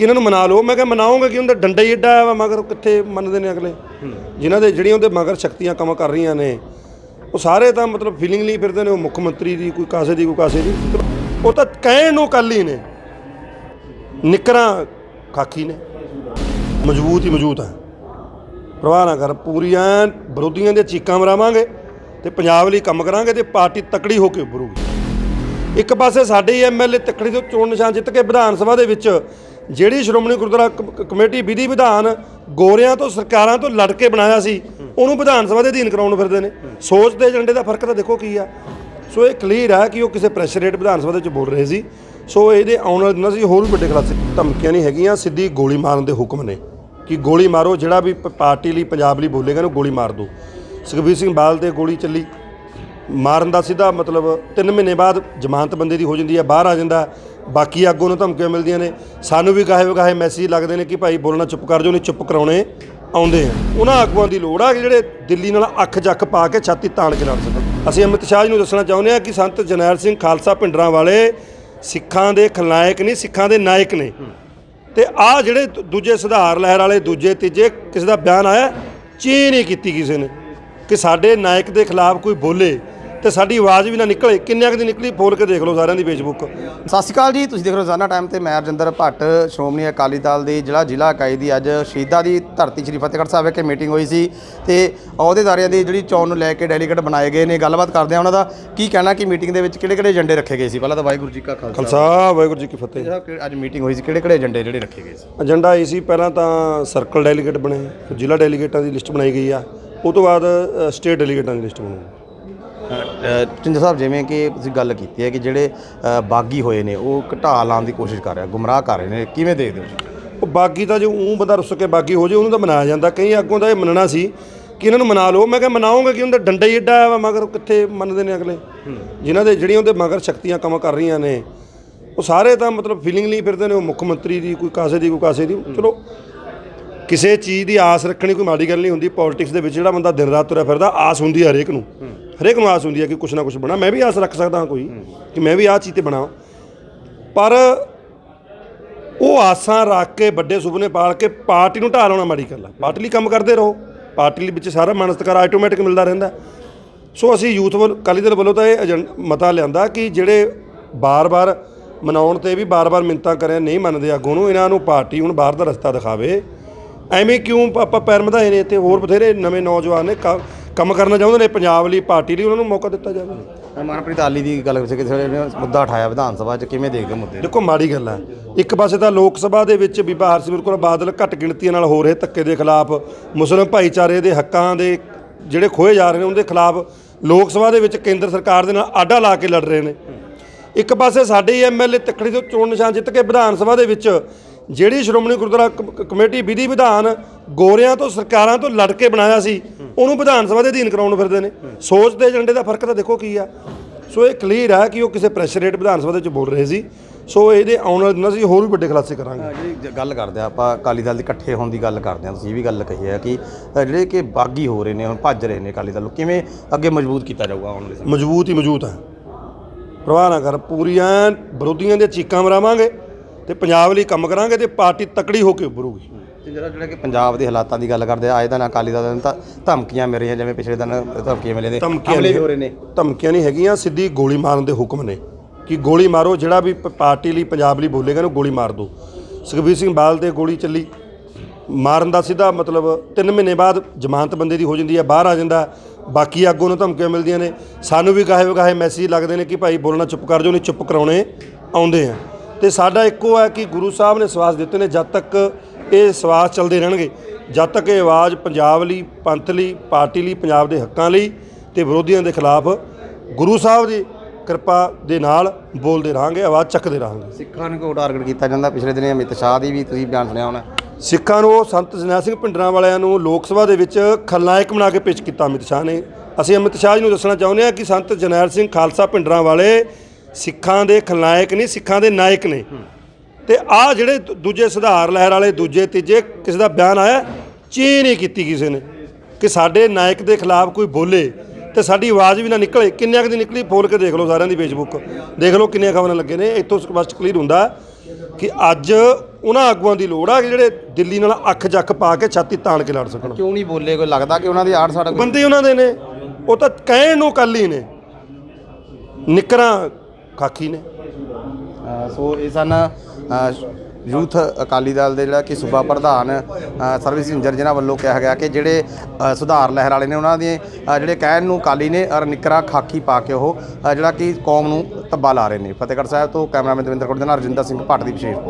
ਕਿ ਇਹਨਾਂ ਨੂੰ ਮਨਾ ਲਓ। ਮੈਂ ਕਿਹਾ ਮਨਾਉਂਗੇ ਕਿ ਉਹਦਾ ਡੰਡਾ ਹੀ ਏਡਾ ਵਾ ਮਗਰ ਕਿੱਥੇ ਮੰਨਦੇ ਨੇ ਅਗਲੇ? ਜਿਨ੍ਹਾਂ ਦੇ ਜਿਹੜੀਆਂ ਉਹਦੇ ਮਗਰ ਸ਼ਕਤੀਆਂ ਕੰਮ ਕਰ ਰਹੀਆਂ ਨੇ ਉਹ ਸਾਰੇ ਤਾਂ ਮਤਲਬ ਫੀਲਿੰਗ ਲਈ ਫਿਰਦੇ ਨੇ ਉਹ ਮੁੱਖ ਮੰਤਰੀ ਦੀ ਕੋਈ ਕਾਸੇ ਦੀ ਕੋਈ ਕਾਸੇ ਦੀ। ਉਹ ਤਾਂ ਕਹਿਣ ਨੂੰ ਕੱਲ ਹੀ ਨੇ। ਨਿਕਰਾਂ ਖਾਕੀ ਨੇ। ਮਜ਼ਬੂਤ ਹੀ ਮਜ਼ਬੂਤ ਹੈ ਪ੍ਰਵਾਹ ਨਾ ਕਰ ਪੂਰੀਆਂ ਵਿਰੋਧੀਆਂ ਦੇ ਚੀਕਾਂ ਮਰਾਵਾਂਗੇ ਤੇ ਪੰਜਾਬ ਲਈ ਕੰਮ ਕਰਾਂਗੇ ਤੇ ਪਾਰਟੀ ਤਕੜੀ ਹੋ ਕੇ ਉੱਭਰੂਗੀ। ਇੱਕ ਪਾਸੇ ਸਾਡੇ ਐਮਐਲਏ ਤਕੜੀ ਤੋਂ ਚੋਣ ਨਿਸ਼ਾਨ ਜਿੱਤ ਕੇ ਵਿਧਾਨ ਸਭਾ ਦੇ ਵਿੱਚ ਜਿਹੜੀ ਸ਼੍ਰੋਮਣੀ ਗੁਰਦੁਆਰਾ ਕ- ਕਮੇਟੀ ਵਿਧੀ ਵਿਧਾਨ ਗੋਰਿਆਂ ਤੋਂ ਸਰਕਾਰਾਂ ਤੋਂ ਲੜ ਕੇ ਬਣਾਇਆ ਸੀ, ਉਹਨੂੰ ਵਿਧਾਨ ਸਭਾ ਦੇ ਅਧੀਨ ਕਰਾਉਣ ਨੂੰ ਫਿਰਦੇ ਨੇ। ਸੋਚ ਤੇ ਏਜੰਡੇ ਦਾ ਫ਼ਰਕ ਤਾਂ ਦੇਖੋ ਕੀ ਆ। ਸੋ ਇਹ ਕਲੀਅਰ ਹੈ ਕਿ ਉਹ ਕਿਸੇ ਪ੍ਰੈਸ਼ਰ ਰੇਟ ਵਿਧਾਨ ਸਭਾ ਦੇ ਵਿੱਚ ਬੋਲ ਰਹੇ ਸੀ। ਸੋ ਇਹਦੇ ਆਉਣ ਵਾਲੇ ਦਿਨਾਂ 'ਚ ਹੋਰ ਵੀ ਵੱਡੇ ਖਲਾਸੇ, ਧਮਕੀਆਂ ਨਹੀਂ ਹੈਗੀਆਂ, ਸਿੱਧੀ ਗੋਲੀ ਮਾਰਨ ਦੇ ਹੁਕਮ ਨੇ। ਕਿ ਗੋਲੀ ਮਾਰੋ, ਜਿਹੜਾ ਵੀ ਪ- ਪਾਰਟੀ ਲਈ, ਪੰਜਾਬ ਲਈ ਬੋਲੇਗਾ ਉਹਨੂੰ ਗੋਲੀ ਮਾਰ ਦਿਓ ਸੁਖਬੀਰ ਸਿੰਘ ਬਾਦਲ ਤੇ ਗੋਲੀ ਚੱਲੀ। ਮਾਰਨ ਦਾ ਸਿੱਧਾ ਮਤਲਬ 3 ਮਹੀਨੇ ਬਾਅਦ ਜ਼ਮਾਨਤ ਬੰਦੇ ਦੀ ਹੋ ਜਾਂਦੀ ਹੈ ਬਾਹਰ ਆ ਜਾਂਦਾ। ਬਾਕੀ ਆਗੂ ਨੂੰ ਧਮਕੀਆਂ ਮਿਲਦੀਆਂ ਨੇ। ਸਾਨੂੰ ਵੀ ਕਾਹੇ ਵਗਾਹੇ ਮੈਸੇਜ ਲੱਗਦੇ ਨੇ ਕਿ ਭਾਈ ਬੋਲਣਾ ਚੁੱਪ ਕਰ ਜਾਓ, ਨਹੀਂ ਚੁੱਪ ਕਰਾਉਣੇ ਆਉਂਦੇ ਆ। ਉਹਨਾਂ ਆਗੂਆਂ ਦੀ ਲੋੜ ਆ ਜਿਹੜੇ ਦਿੱਲੀ ਨਾਲ ਅੱਖ ਜੱਖ ਪਾ ਕੇ ਛਾਤੀ ਤਾਣ ਕੇ ਲੜ ਸਕਣ। ਅਸੀਂ ਅਮਿਤ ਸ਼ਾਹ ਜੀ ਨੂੰ ਦੱਸਣਾ ਚਾਹੁੰਦੇ ਆ ਕਿ ਸੰਤ ਜਨੈਲ ਸਿੰਘ ਖਾਲਸਾ ਪਿੰਡਰਾਂ ਵਾਲੇ ਸਿੱਖਾਂ ਦੇ ਖਲਨਾਇਕ ਨਹੀਂ, ਸਿੱਖਾਂ ਦੇ ਨਾਇਕ ਨੇ। ਤੇ ਆ ਜਿਹੜੇ ਦੂਜੇ ਸੁਧਾਰ ਲਹਿਰ ਵਾਲੇ, ਦੂਜੇ, ਤੀਜੇ ਕਿਸੇ ਦਾ ਬਿਆਨ ਆਇਆ ਚੀ ਨਹੀਂ ਕੀਤੀ ਕਿਸੇ ਨੇ ਕਿ ਸਾਡੇ ਨਾਇਕ ਦੇ ਖਿਲਾਫ ਕੋਈ ਬੋਲੇ। ਤੇ ਸਾਡੀ ਆਵਾਜ਼ ਵੀ ਨਾ ਨਿਕਲੇ। ਕਿੰਨਿਆਂ ਕੁ ਦੀ ਨਿਕਲੀ ਫੋਲ ਕੇ ਦੇਖ ਲਓ ਸਾਰਿਆਂ ਦੀ ਫੇਸਬੁੱਕ ਸਤਿ ਸ਼੍ਰੀ ਅਕਾਲ ਜੀ ਤੁਸੀਂ ਦੇਖ ਰਹੇ ਹੋ ਰੋਜ਼ਾਨਾ ਟਾਈਮ ਤੇ ਮੈਂ ਰਜਿੰਦਰ ਭੱਟ ਸ਼੍ਰੋਮਣੀ ਅਕਾਲੀ ਦਲ ਦੀ ਜਿਹੜਾ ਜ਼ਿਲ੍ਹਾ ਇਕਾਈ ਦੀ ਅੱਜ ਸ਼ਹੀਦਾਂ ਦੀ ਧਰਤੀ ਸ਼੍ਰੀ ਫਤਿਹਗੜ੍ਹ ਸਾਹਿਬ ਵਿਖੇ ਮੀਟਿੰਗ ਹੋਈ ਸੀ ਤੇ ਅਹੁਦੇਦਾਰੀਆਂ ਦੀ ਜਿਹੜੀ ਚੋਣ ਨੂੰ ਲੈ ਕੇ ਡੈਲੀਗੇਟ ਬਣਾਏ ਗਏ ਨੇ। ਗੱਲਬਾਤ ਕਰਦੇ ਆ ਉਹਨਾਂ ਦਾ ਕੀ ਕਹਿਣਾ ਕਿ ਮੀਟਿੰਗ ਦੇ ਵਿੱਚ ਕਿਹੜੇ ਕਿਹੜੇ ਏਜੰਡੇ ਰੱਖੇ ਗਏ ਸੀ? ਪਹਿਲਾਂ ਤਾਂ ਵਾਹਿਗੁਰੂ ਜੀ ਕਾ ਖਾਲਸਾ। ਖਾਲਸਾ ਵਾਹਿਗੁਰੂ ਜੀ ਕੀ ਫਤਿਹ। ਸਾਹਿਬ ਕਿ- ਅੱਜ ਮੀਟਿੰਗ ਹੋਈ ਸੀ ਕਿਹੜੇ ਕਿਹੜੇ ਏਜੰਡੇ ਜਿਹੜੇ ਰੱਖੇ ਗਏ ਸੀ? ਏਜੰਡਾ ਇਹ ਸੀ ਪਹਿਲਾਂ ਤਾਂ ਸਰਕਲ ਡੈਲੀਗੇਟ ਬਣੇ ਜ਼ਿਲ੍ਹਾ ਡੈਲੀਗੇਟਾਂ ਦੀ ਲਿਸਟ ਬਣਾਈ ਗਈ ਆ। ਉਹ ਤੋਂ ਬਾਅਦ ਸਟੇਟ ਡੈਲੀਗੇਟਾਂ ਦੀ ਲਿਸਟ ਬਣਾਈ। ਚਿੰਦਰ ਸਾਹਿਬ ਜਿਵੇਂ ਕਿ ਤੁਸੀਂ ਗੱਲ ਕੀਤੀ ਹੈ ਕਿ ਜਿਹੜੇ ਬਾਗੀ ਹੋਏ ਨੇ ਉਹ ਘਟਾ ਲਾਉਣ ਦੀ ਕੋਸ਼ਿਸ਼ ਕਰ ਰਿਹਾ ਗੁੰਮਰਾਹ ਕਰ ਰਹੇ ਨੇ ਕਿਵੇਂ ਦੇਖਦੇ ਹੋ? ਉਹ ਬਾਗੀ ਤਾਂ ਜੋ ਉਹ ਬੰਦਾ ਰੁੱਸ ਕੇ ਬਾਗੀ ਹੋ ਜੇ ਉਹਨੂੰ ਤਾਂ ਮਨਾਇਆ ਜਾਂਦਾ। ਕਈ ਅੱਗੋਂ ਦਾ ਇਹ ਮੰਨਣਾ ਸੀ ਕਿ ਇਹਨਾਂ ਨੂੰ ਮਨਾ ਲਓ। ਮੈਂ ਕਿਹਾ ਮਨਾਉਂਗੇ ਕਿ ਉਹਦਾ ਡੰਡਾ ਹੀ ਏਡਾ ਵਾ ਮਗਰ ਕਿੱਥੇ ਮੰਨਦੇ ਨੇ ਅਗਲੇ? ਜਿਨ੍ਹਾਂ ਦੇ ਜਿਹੜੀਆਂ ਉਹਦੇ ਮਗਰ ਸ਼ਕਤੀਆਂ ਕੰਮ ਕਰ ਰਹੀਆਂ ਨੇ ਉਹ ਸਾਰੇ ਤਾਂ ਮਤਲਬ ਫੀਲਿੰਗ ਲਈ ਫਿਰਦੇ ਨੇ ਉਹ ਮੁੱਖ ਮੰਤਰੀ ਦੀ ਕੋਈ ਕਾਸੇ ਦੀ ਕੋਈ ਕਾਸੇ ਦੀ। ਚਲੋ ਕਿਸੇ ਚੀਜ਼ ਦੀ ਆਸ ਰੱਖਣੀ ਕੋਈ ਮਾੜੀ ਗੱਲ ਨਹੀਂ ਹੁੰਦੀ। ਪੋਲਿਟਿਕਸ ਦੇ ਵਿੱਚ ਜਿਹੜਾ ਬੰਦਾ ਦਿਨ ਰਾਤ ਤੁਰਿਆ ਫਿਰਦਾ ਆਸ ਹੁੰਦੀ ਹਰੇਕ ਨੂੰ। ਹਰੇਕ ਨੂੰ ਆਸ ਹੁੰਦੀ ਹੈ ਕਿ ਕੁਛ ਨਾ ਕੁਛ ਬਣਾ। ਮੈਂ ਵੀ ਆਸ ਰੱਖ ਸਕਦਾ ਹਾਂ ਕੋਈ ਕਿ ਮੈਂ ਵੀ ਆਹ ਚੀਜ਼ ਤੇ ਬਣਾ ਪਰ ਉਹ ਆਸਾਂ ਰੱਖ ਕੇ ਵੱਡੇ ਸੁਪਨੇ ਪਾਲ ਕੇ ਪਾਰਟੀ ਨੂੰ ਢਾਹ ਲਾਉਣਾ ਮਾੜੀ ਗੱਲ ਆ। ਪਾਰਟੀ ਲਈ ਕੰਮ ਕਰਦੇ ਰਹੋ। ਪਾਰਟੀ ਲਈ ਵਿੱਚ ਸਾਰਾ ਮਾਨਸਤਕਾਰ ਆਟੋਮੈਟਿਕ ਮਿਲਦਾ ਰਹਿੰਦਾ। ਸੋ ਅਸੀਂ ਯੂਥ ਵੱਲ, ਅਕਾਲੀ ਦਲ ਵੱਲੋਂ ਤਾਂ ਇਹ ਏਜੰਡ- ਮਤਾ ਲਿਆਂਦਾ ਕਿ ਜਿਹੜੇ ਬਾਰ-ਬਾਰ ਮਨਾਉਣ ਤੇ ਵੀ ਬਾਰ-ਬਾਰ ਮਿੰਤਾਂ ਕਰਿਆ ਨਹੀਂ ਮੰਨਦੇ ਆਗੂ ਨੂੰ, ਇਹਨਾਂ ਨੂੰ ਪਾਰਟੀ ਹੁਣ ਬਾਹਰ ਦਾ ਰਸਤਾ ਦਿਖਾਵੇ। ਐਵੇਂ ਕਿਉਂ ਆਪਾਂ ਪੈਰ ਵਧਾਏ ਨੇ ਇੱਥੇ ਹੋਰ ਬਥੇਰੇ ਨਵੇਂ ਨੌਜਵਾਨ ਨੇ, ਕ- ਕੰਮ ਕਰਨਾ ਚਾਹੁੰਦੇ ਨੇ ਪੰਜਾਬ ਲਈ ਪਾਰਟੀ ਲਈ ਉਹਨਾਂ ਨੂੰ ਮੌਕਾ ਦਿੱਤਾ ਜਾਵੇ? ਮਨਪ੍ਰੀਤ ਆਲੀ ਦੀ ਗੱਲ ਕਿਸੇ ਕਿਸੇ ਨੇ ਮੁੱਦਾ ਉਠਾਇਆ ਵਿਧਾਨ ਸਭਾ 'ਚ ਕਿਵੇਂ ਦੇਖਦੇ ਹੋ ਮੁੱਦੇ? ਦੇਖੋ ਮਾੜੀ ਗੱਲ ਹੈ ਇੱਕ ਪਾਸੇ ਤਾਂ ਲੋਕ ਸਭਾ ਦੇ ਵਿੱਚ ਬੀਬਾ ਹਰਸਿਮਰਤ ਕੌਰ ਬਾਦਲ ਘੱਟ ਗਿਣਤੀਆਂ ਨਾਲ ਹੋ ਰਹੇ ਧੱਕੇ ਦੇ ਖਿਲਾਫ ਮੁਸਲਿਮ ਭਾਈਚਾਰੇ ਦੇ ਹੱਕਾਂ ਦੇ ਜਿਹੜੇ ਖੋਏ ਜਾ ਰਹੇ ਨੇ ਉਹਦੇ ਖਿਲਾਫ ਲੋਕ ਸਭਾ ਦੇ ਵਿੱਚ ਕੇਂਦਰ ਸਰਕਾਰ ਦੇ ਨਾਲ ਆਡਾ ਲਾ ਕੇ ਲੜ ਰਹੇ ਨੇ। ਇੱਕ ਪਾਸੇ ਸਾਡੇ ਐਮਐਲਏ ਤੱਕੜੀ ਤੋਂ ਚੋਣ ਨਿਸ਼ਾਨ ਜਿੱਤ ਕੇ ਵਿਧਾਨ ਸਭਾ ਦੇ ਵਿੱਚ ਜਿਹੜੀ ਸ਼੍ਰੋਮਣੀ ਗੁਰਦੁਆਰਾ ਕ- ਕਮੇਟੀ ਵਿਧੀ ਵਿਧਾਨ ਗੋਰਿਆਂ ਤੋਂ ਸਰਕਾਰਾਂ ਤੋਂ ਲੜ ਕੇ ਬਣਾਇਆ ਸੀ ਉਹਨੂੰ ਵਿਧਾਨ ਸਭਾ ਦੇ ਅਧੀਨ ਕਰਾਉਣ ਨੂੰ ਫਿਰਦੇ ਨੇ। ਸੋਚ ਤੇ ਏਜੰਡੇ ਦਾ ਫ਼ਰਕ ਤਾਂ ਦੇਖੋ ਕੀ ਆ। ਸੋ ਇਹ ਕਲੀਅਰ ਹੈ ਕਿ ਉਹ ਕਿਸੇ ਪ੍ਰੈਸ਼ਰ ਰੇਟ ਵਿਧਾਨ ਸਭਾ ਦੇ ਵਿੱਚ ਬੋਲ ਰਹੇ ਸੀ। ਸੋ ਇਹਦੇ ਆਉਣ ਵਾਲੇ ਦਿਨਾਂ 'ਚ ਅਸੀਂ ਹੋਰ ਵੀ ਵੱਡੇ ਖੁਲਾਸੇ ਕਰਾਂਗੇ। ਅ, ਜਿਹੜੀ ਜ- ਗੱਲ ਕਰਦੇ ਆ ਆਪਾਂ ਅਕਾਲੀ ਦਲ ਦੇ ਇਕੱਠੇ ਹੋਣ ਦੀ ਗੱਲ ਕਰਦੇ ਆ ਤੁਸੀਂ ਇਹ ਵੀ ਗੱਲ ਕਹੀ ਹੈ ਕਿ ਅ, ਜਿਹੜੇ ਕਿ ਬਾਗੀ ਹੋ ਰਹੇ ਨੇ ਹੁਣ ਭੱਜ ਰਹੇ ਨੇ ਅਕਾਲੀ ਦਲ ਨੂੰ ਕਿਵੇਂ ਅੱਗੇ ਮਜ਼ਬੂਤ ਕੀਤਾ ਜਾਊਗਾ ਆਉਣ ਵਾਲੇ ਸਮੇਂ? ਮਜ਼ਬੂਤ ਹੀ ਮਜ਼ਬੂਤ ਹੈ ਪ੍ਰਵਾਹ ਨਾ ਕਰ ਪੂਰੀਆਂ ਵਿਰੋਧੀਆਂ ਦੇ ਚੀਕਾਂ ਮਰਾਵਾਂਗੇ। ਤੇ ਪੰਜਾਬ ਲਈ ਕੰਮ ਕਰਾਂਗੇ ਤੇ ਪਾਰਟੀ ਤਕੜੀ ਹੋ ਕੇ ਉੱਭਰੂਗੀ। ਤੇ ਜਿਹੜਾ ਜਿਹੜਾ ਕਿ ਪੰਜਾਬ ਦੇ ਹਾਲਾਤਾਂ ਦੀ ਗੱਲ ਕਰਦੇ ਆ ਆਏ ਦਿਨ ਅਕਾਲੀ ਦਲ ਨੂੰ ਤਾਂ ਧਮਕੀਆਂ ਮਿਲ ਰਹੀਆਂ ਜਿਵੇਂ ਪਿਛਲੇ ਦਿਨ ਧਮਕੀਆਂ ਮਿਲੇ ਨੇ। ਧਮਕੀਆਂ ਹਮਲੇ ਹੋ ਰਹੇ ਨੇ। ਧਮਕੀਆਂ ਨਹੀਂ ਹੈਗੀਆਂ ਸਿੱਧੀ ਗੋਲੀ ਮਾਰਨ ਦੇ ਹੁਕਮ ਨੇ। ਕਿ ਗੋਲੀ ਮਾਰੋ ਜਿਹੜਾ ਵੀ ਪਾਰਟੀ ਲਈ ਪੰਜਾਬ ਲਈ ਬੋਲੇਗਾ ਇਹਨੂੰ ਗੋਲੀ ਮਾਰ ਦਿਓ ਸੁਖਬੀਰ ਸਿੰਘ ਬਾਦਲ ਤੇ ਗੋਲੀ ਚੱਲੀ। ਮਾਰਨ ਦਾ ਸਿੱਧਾ ਮਤਲਬ 3 ਮਹੀਨੇ ਬਾਅਦ ਜ਼ਮਾਨਤ ਬੰਦੇ ਦੀ ਹੋ ਜਾਂਦੀ ਹੈ ਬਾਹਰ ਆ ਜਾਂਦਾ। ਬਾਕੀ ਆਗੂ ਨੂੰ ਧਮਕੀਆਂ ਮਿਲਦੀਆਂ ਨੇ। ਸਾਨੂੰ ਵੀ ਕਾਹੇ ਵਗਾਹੇ ਮੈਸੇਜ ਲੱਗਦੇ ਨੇ ਕਿ ਭਾਈ ਬੋਲਣਾ ਚੁੱਪ ਕਰ ਜਾਓ ਨਹੀਂ ਚੁੱਪ ਕਰਾਉਣੇ ਆਉਂਦੇ ਆ। ਤੇ ਸਾਡਾ ਇੱਕੋ ਹੈ ਕਿ ਗੁਰੂ ਸਾਹਿਬ ਨੇ ਸਵਾਸ ਦਿੱਤੇ ਨੇ ਜਦ ਤੱਕ ਇਹ ਸਵਾਸ ਚੱਲਦੇ ਰਹਿਣਗੇ ਜਦ ਤੱਕ ਇਹ ਆਵਾਜ਼ ਪੰਜਾਬ ਲਈ ਪੰਥ ਲਈ ਪਾਰਟੀ ਲਈ ਪੰਜਾਬ ਦੇ ਹੱਕਾਂ ਲਈ ਤੇ ਵਿਰੋਧੀਆਂ ਦੇ ਖਿਲਾਫ ਗੁਰੂ ਸਾਹਿਬ ਦੀ ਕਿਰਪਾ ਦੇ ਨਾਲ ਬੋਲਦੇ ਰਹਾਂਗੇ ਆਵਾਜ਼ ਚੱਕਦੇ ਰਹਾਂਗੇ। ਸਿੱਖਾਂ ਨੂੰ ਕਿਉਂ ਟਾਰਗੇਟ ਕੀਤਾ ਜਾਂਦਾ? ਪਿਛਲੇ ਦਿਨੇ ਅਮਿਤ ਸ਼ਾਹ ਦੀ ਵੀ ਤੁਸੀਂ ਬਿਆਨ ਸੁਣਿਆ ਹੋਣਾ। ਸਿੱਖਾਂ ਨੂੰ ਸੰਤ ਜਰਨੈਲ ਸਿੰਘ ਭਿੰਡਰਾਂ ਵਾਲਿਆਂ ਨੂੰ ਲੋਕ ਸਭਾ ਦੇ ਵਿੱਚ ਖਲਨਾਇਕ ਬਣਾ ਕੇ ਪੇਸ਼ ਕੀਤਾ ਅਮਿਤ ਸ਼ਾਹ ਨੇ। ਅਸੀਂ ਅਮਿਤ ਸ਼ਾਹ ਜੀ ਨੂੰ ਦੱਸਣਾ ਚਾਹੁੰਦੇ ਹਾਂ ਕਿ ਸੰਤ ਜਰਨੈਲ ਸਿੰਘ ਖਾਲਸਾ ਭਿੰਡਰਾਂ ਵਾਲੇ ਸਿੱਖਾਂ ਦੇ ਖਲਨਾਇਕ ਨਹੀਂ ਸਿੱਖਾਂ ਦੇ ਨਾਇਕ ਨੇ। ਤੇ ਆ ਜਿਹੜੇ ਦੂਜੇ ਸੁਧਾਰ ਲਹਿਰ ਵਾਲੇ ਦੂਜੇ ਤੀਜੇ ਕਿਸੇ ਦਾ ਬਿਆਨ ਆਇਆ ਚੀ ਨਹੀਂ ਕੀਤੀ ਕਿਸੇ ਨੇ ਕਿ ਸਾਡੇ ਨਾਇਕ ਦੇ ਖਿਲਾਫ ਕੋਈ ਬੋਲੇ ਤੇ ਸਾਡੀ ਆਵਾਜ਼ ਵੀ ਨਾ ਨਿਕਲੇ। ਕਿੰਨਿਆਂ ਕੁ ਦੀ ਨਿਕਲੀ? ਫੋਲ ਕੇ ਦੇਖ ਲਓ ਸਾਰਿਆਂ ਦੀ ਫੇਸਬੁੱਕ ਦੇਖ ਲਓ ਕਿੰਨੀਆਂ ਖਬਰਾਂ ਲੱਗੇ ਨੇ। ਇੱਥੋਂ ਸਪਸ਼ਟ ਕਲੀਅਰ ਹੁੰਦਾ ਕਿ ਅੱਜ ਉਹਨਾਂ ਆਗੂਆਂ ਦੀ ਲੋੜ ਆ ਕਿ ਜਿਹੜੇ ਦਿੱਲੀ ਨਾਲ ਅੱਖ ਜੱਖ ਪਾ ਕੇ ਛਾਤੀ ਤਾਣ ਕੇ ਲੜ ਸਕਣ। ਕਿਉਂ ਨਹੀਂ ਬੋਲੇ? ਕੋਈ ਲੱਗਦਾ ਕਿ ਉਹਨਾਂ ਦੀ ਆੜ ਸਾਡਾ ਬੰਦੇ ਉਹਨਾਂ ਦੇ ਨੇ। ਉਹ ਤਾਂ ਕਹਿਣ ਨੂੰ ਕੱਲ ਹੀ ਨੇ। ਨਿਕਰਾਂ ਖਾਕੀ ਨੇ? ਅ, ਸੋ ਇਹ ਸਨ ਅ, ਯੂਥ ਅਕਾਲੀ ਦਲ ਦੇ ਜਿਹੜਾ ਕਿ ਸੂਬਾ ਪ੍ਰਧਾਨ ਅ, ਸਰਵਿਸ ਇੰਜਰ ਜਿਨ੍ਹਾਂ ਵੱਲੋਂ ਕਿਹਾ ਗਿਆ ਕਿ ਜਿਹੜੇ ਅ, ਸੁਧਾਰ ਲਹਿਰ ਵਾਲੇ ਨੇ ਉਹਨਾਂ ਦੇ ਅ, ਜਿਹੜੇ ਕਹਿਣ ਨੂੰ ਅਕਾਲੀ ਨੇ ਔਰ ਨਿਕਰਾ ਖਾਕੀ ਪਾ ਕੇ ਉਹ ਅ, ਜਿਹੜਾ ਕਿ ਕੌਮ ਨੂੰ ਤੱਬਾ ਲਾ ਰਹੇ ਨੇ। ਫਤਿਹਗੜ੍ਹ ਸਾਹਿਬ ਤੋਂ ਕੈਮਰਾਮੈਨ ਦਵਿੰਦਰ ਕੋਟ ਦੇ ਨਾਲ ਰਜਿੰਦਰ ਸਿੰਘ ਭੱਟ ਦੀ ਵਿਸ਼ੇਸ਼ ਰਿਪੋਰਟ।